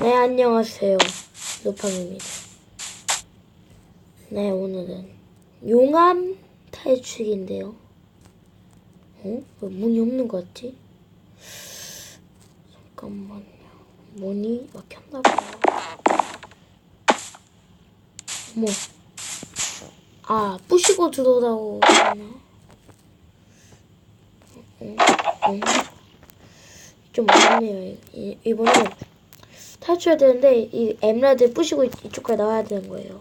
네, 안녕하세요. 루팡입니다. 네, 오늘은 용암 탈출인데요. 어? 왜 문이 없는 것 같지? 잠깐만요. 문이 막혔나 봐요. 어머. 아, 부시고 들어오라고 하나? 어, 어. 좀 어렵네요. 이, 이번에 탈출해야 되는데 이 에메랄드 부시고 이- 이쪽까지 나와야 되는 거예요.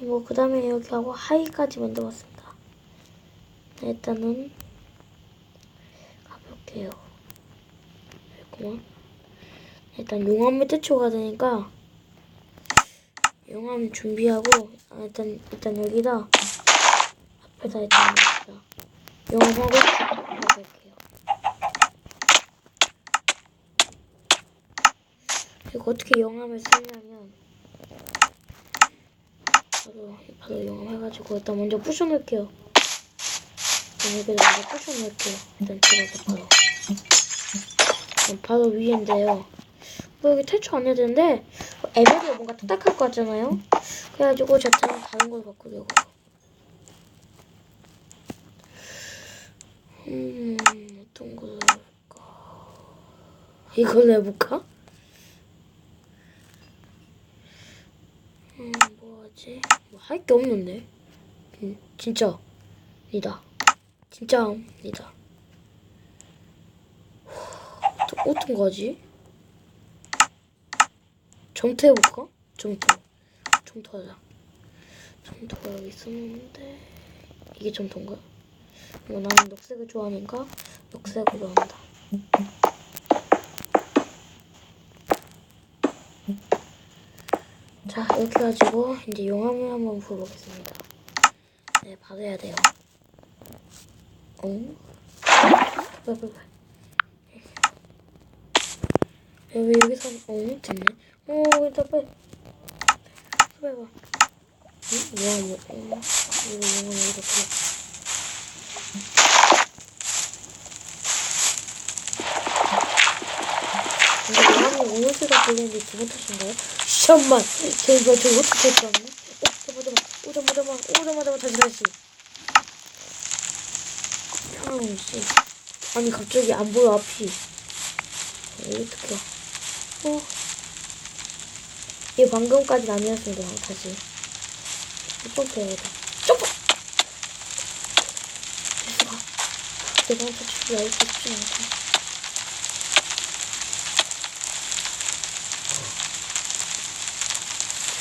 뭐 그 다음에 여기 하고 하이까지 만들었습니다. 네, 일단은 가볼게요. 그만 일단 용암을 떼쳐가야 되니까 용암 준비하고 아, 일단 일단 여기다 앞에다 일단. 용암하고 가볼게요. 그리고 어떻게 영암을 쓰냐면 바로 바로 영암 해가지고 일단 먼저 부셔놓을게요. 일단 여기다 먼저 부셔놓을게요. 일단 들어서 바로 바로 위인데요. 뭐 여기 탈출 안 해야 되는데 에메랄드가 뭔가 딱딱할 것 같잖아요. 그래가지고 제가 다른 걸로 바꾸려고. 음 어떤 걸로 해볼까? 이걸로 해볼까? 음, 뭐하지? 뭐 할 게 없는데? 음, 진짜, 니다. 진짜, 니다. 어떤, 거지? 점토 해볼까? 점토. 점토 하자. 점토가 여기 있었는데, 이게 점토인가? 뭐 나는 녹색을 좋아하니까 녹색으로 한다. 자, 이렇게 해가지고 이제 용암을 한번 부어보겠습니다. 네, 해야 돼요. 빨리. 야, 왜 여기서, 어, 됐네. 어, 일단 빨리. 빨리 봐. 응? 용암, 어, 이거 용암 여기다 부어. 근데 오늘새가 보이는데 기분 탓인가요? 잠만, 제가 저 어떻게 할줄 아네? 어, 잠만, 잠만, 오, 잠만, 오, 잠만, 잠만, 다시, 다시. 씨. 아니, 갑자기 안 보여, 앞이. 어, 어떡해. 어. 얘 방금까지는 아니었습니다, 다시. 점프! 됐어, 가. 내가 한번 죽이 알고 싶지 않다.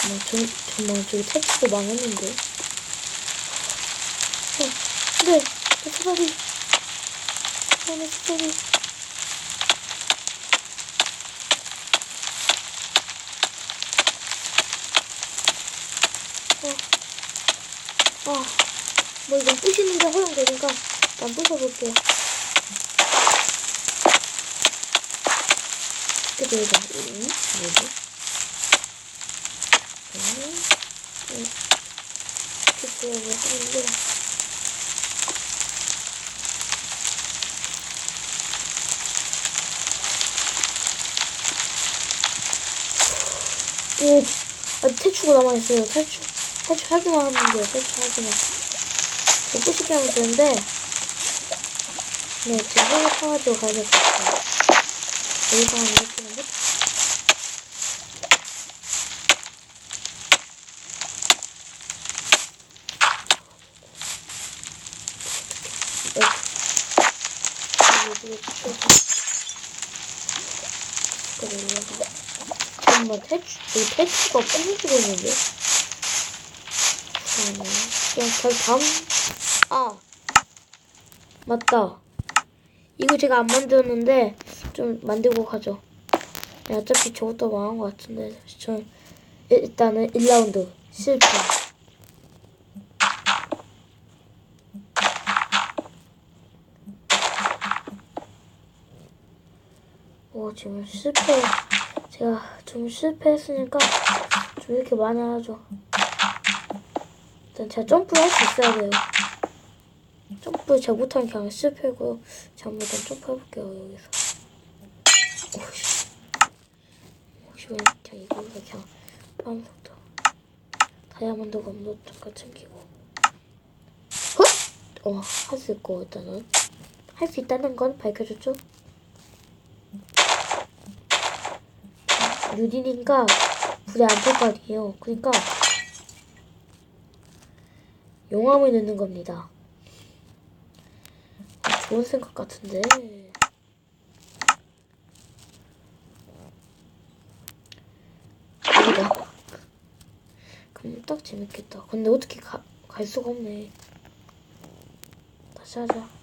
정말, 저, 정말 저기 택시도 망했는데. 어, 네, 내 수박이. 어, 내 수박이. 어, 아, 뭐 이건 부시는 게 허용되니까 일단 부셔볼게요. 그래도 이거, 응? 뭐지? 그래서 뭐 하는데. 오, 아, 탈출가 남아있어요. 탈출, 탈출하기만 하면 돼요. 탈출하기만. 저 부시게 하면 되는데, 네, 지금 손을 타가지고 가야 될 것 같아요. 여기서 하면 이렇게 되는데? 여기를 붙여서 그래 올라가 태추 여기 태추가 끊어지고 있는데? 그냥 저 다음. 아 맞다. 이거 제가 안 만들었는데 좀 만들고 가죠. 네, 어차피 저것도 망한 것 같은데. 저 일단은 1라운드 실패. 오, 어, 지금 실패. 제가 좀 실패했으니까 좀 이렇게 많이 하죠. 일단 제가 점프를 할 수 있어야 돼요. 점프 잘 못하면 그냥 실패고요. 제가 한번 일단 점프 해볼게요, 여기서. 오씨. 오씨. 지금 그냥 이걸로 그냥 아무것도 다이아몬드 검도 잠깐 챙기고 헛! 어, 할 수 있고 일단은 할 수 있다는 건 밝혀줬죠? 유린인가 불에 안탈 거 아니에요. 그러니까 용암을 넣는 겁니다. 좋은 생각 같은데. 여기다. 그럼 딱 재밌겠다. 근데 어떻게 가, 갈 수가 없네. 다시 하자.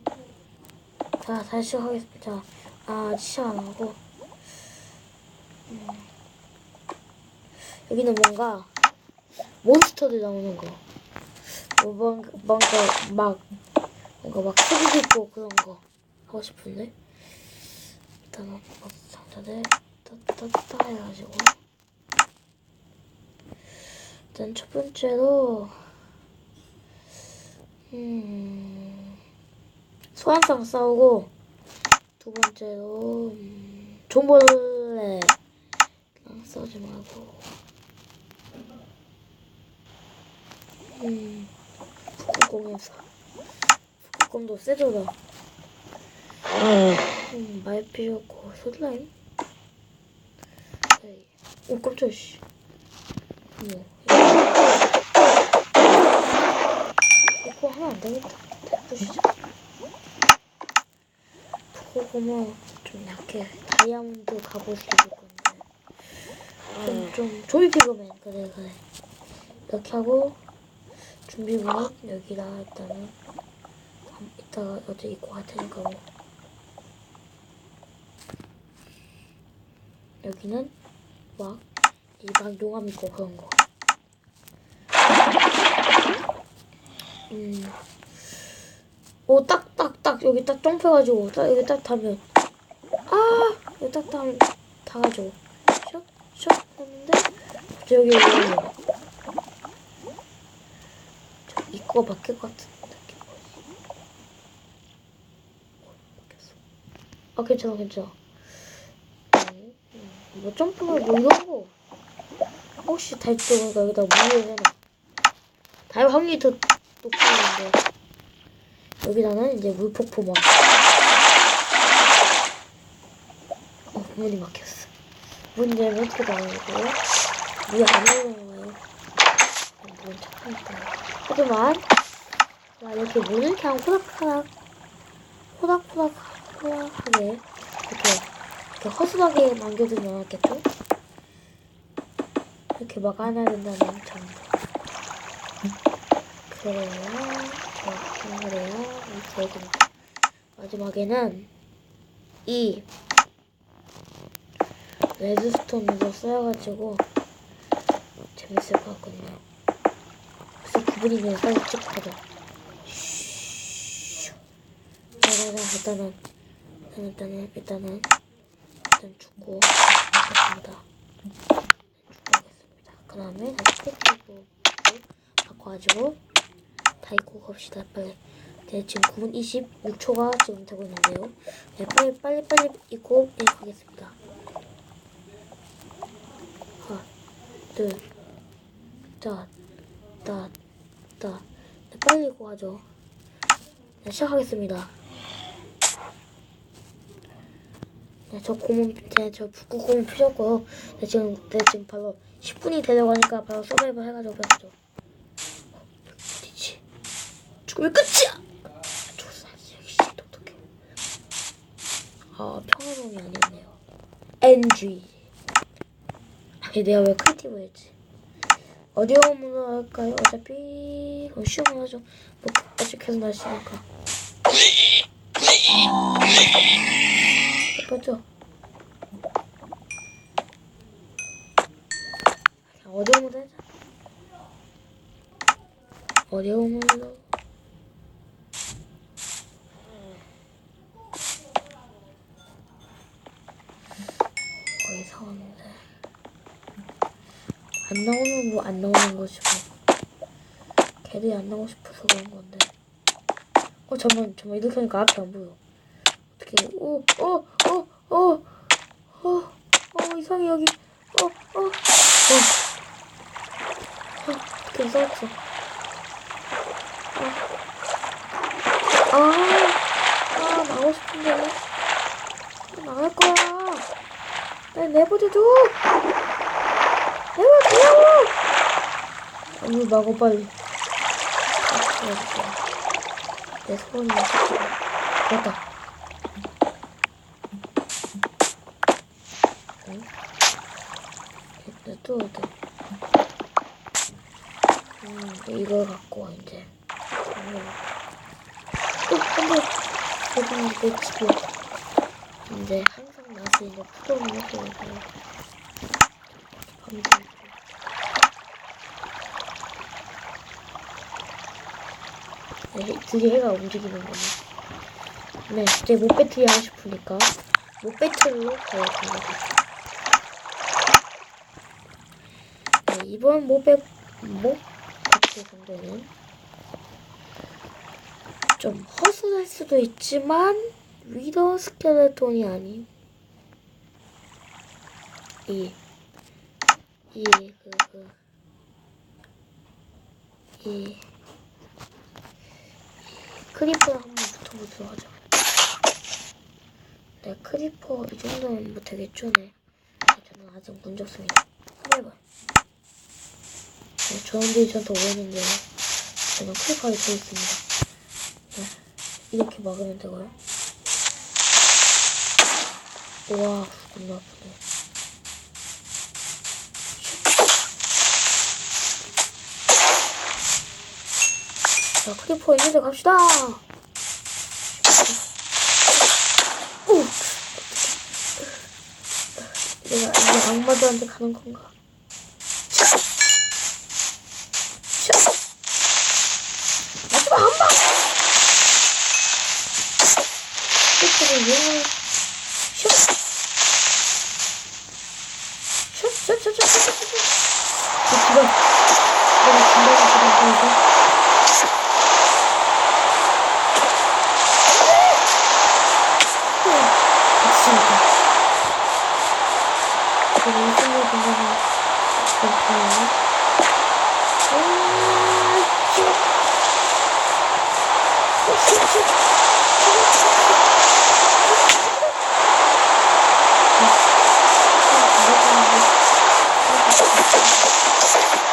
자, 다시 시작하겠습니다. 자, 아, 시작 안 하고. 음. 여기는 뭔가 몬스터들 나오는 거. 뭐 뭔가, 막 뭔가 막 소리 있고 그런 거 하고 싶은데 일단은 뭐 상자들 따따따 해가지고 일단 첫 번째로 음 소환상 싸우고 두 번째로 음, 존벌레. 싸우지 말고. 음 북극곰에서 북극곰도 세더라 음말 필요 없고 슬라임. 오 깜짝이야 씨. 어머 이거. 하면 안 되겠다 부시자 북극곰은 좀 약해. 다이아몬드 갑옷을 입을 건데 좀, 좀 조이 피그맨 그래 그래. 이렇게 하고 준비물은 여기다 일단은 한- 이따가 어제 입고 갈 테니까 뭐. 여기는 막이막 용암 있고 그런 거. 음. 오, 딱, 딱, 딱, 여기 딱 점프해가지고, 딱, 여기 딱 타면. 아! 여기 딱 타면, 타가지고. 샷, 샷, 했는데, 갑자기 여기 올라오네. 저 입구가 바뀔 것 같은 느낌. 아, 괜찮아, 괜찮아. 음, 음, 뭐 점프나 뭐 이런 거. 혹시 달동이가 여기다 물을 해놔. 달 확률이 더 높았는데. 여기다는 이제 물폭포만. 어, 문이 막혔어. 문 열면 어떻게 나오고, 물이 안 올라와요. 문 착하니까. 하지만, 자, 이렇게 문을 그냥 호락호락, 호락호락, 호락하게, 이렇게, 이렇게 허술하게 남겨두면 않겠죠? 이렇게 막아놔야 된다는 정도. 그래요. 저, 그래요. 이렇게 해도. 마지막에는 이 레드스톤으로 써가지고 재밌을 것 같거든요. 그래서 찍고 가자. 슈. 자자자 일단은 일단은 일단은 일단은 일단 죽고 하겠습니다. 죽고 하겠습니다. 그 다음에 다시 떼고 바꿔가지고 다 입고 갑시다 빨리. 네, 지금 9분 26초가 지금 되고 있는데요. 네, 빨리 빨리 빨리 입고 네, 가겠습니다. 하나, 둘, 다, 다, 다. 네, 빨리 입고 가죠. 네, 시작하겠습니다. 네, 저 고문, 네, 저 북극 고문 피셨고요. 네, 지금, 네, 지금 바로 10분이 되려고 하니까 바로 서바이벌 해가지고 뵙죠. 어, 어디지? 죽으면 끝이야! 조사, 역시 똑똑해. 아, 평화로움이 아니었네요. NG. 아니 내가 왜 크리티브 했지? 어려움으로 할까요? 어차피 어, 쉬운 거 하죠. 뭐 어차피 계속 나시니까. 예쁘죠? 그냥 어려움으로 하자. 어려움으로. 거의 사왔는데 안 나오는 뭐안 나오는 뭐 걔들이 안 나오고 싶어서 그런 건데. 어 잠만 잠만. 이렇게 하니까 앞이 안 보여. 어떻게 오오오오오오 이상해 여기. 어어 어. 어, 어떻게 싸웠어. 아, 아, 나가고 싶은데. 나갈 거야. 나 내버려둬. 아니, 나고 빨리. 내 소원이 됐다. 응? 이제 또 어디? 음, 이걸 갖고 와, 이제. 음. 어, 안 돼. 여기는 내 집이야. 근데 항상 나서 이거 있고 밤새 네, 드디어 해가 움직이는 거네. 네, 이제 못 배틀이 하고 싶으니까 못 배틀로 가야겠습니다. 네, 이번 못 배, 못 배틀 정도는 좀 허술할 수도 있지만 위더 스켈레톤이 아닌 이, 이, 그, 그, 이, 크리퍼 한번 붙어보도록 하죠. 네, 크리퍼 이 정도면 뭐 되겠죠, 네. 저는 아직 문제 없습니다. 한번 해봐요. 네, 저런들이 저한테 오했는데 저는 크리퍼에 들어있습니다. 네, 이렇게 막으면 되고요. 우와, 겁나 아프네. 자, 크리퍼 있는데 갑시다! 오! 내가 이제 악마들한테 가는 건가? Thank you.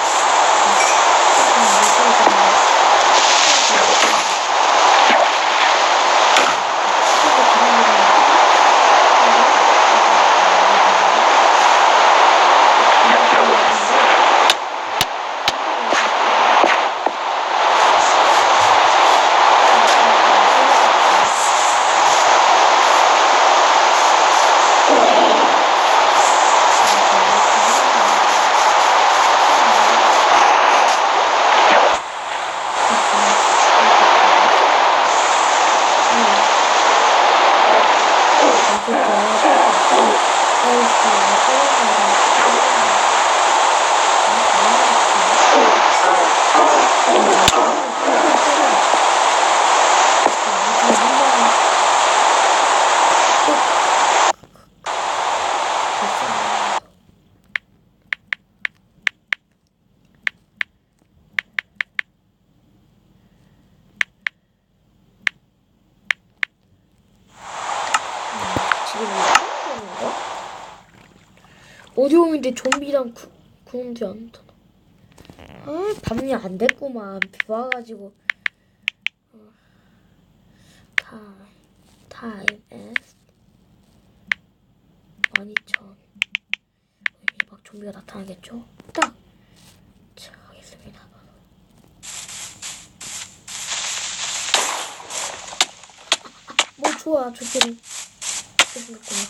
어려움인데 좀비랑 구, 구는지 않다. 아, 밤이 안 됐구만. 비 와가지고. 어. 타임, 타임 is 12,000. 이제 막 좀비가 나타나겠죠? 딱! 자, 하겠습니다. 뭐 좋아, 저기는. 생겼구나.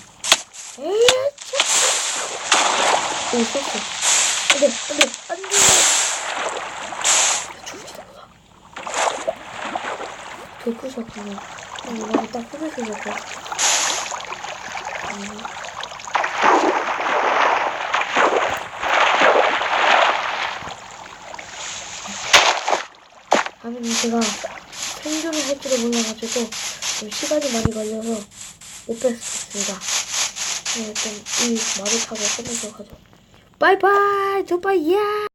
에이, 참. 오, 썼어. 안 돼, 안 돼, 안 돼! 죽지도 몰라. 개꾸셨구나. 아니, 나딱 후배생겼고. 음. 아버님 제가 생존을 할 줄을 몰라가지고 좀 시간이 많이 걸려서 못 뺐습니다. 네, 일단 이 말을 타고 하죠. 바이바이, 두바이야!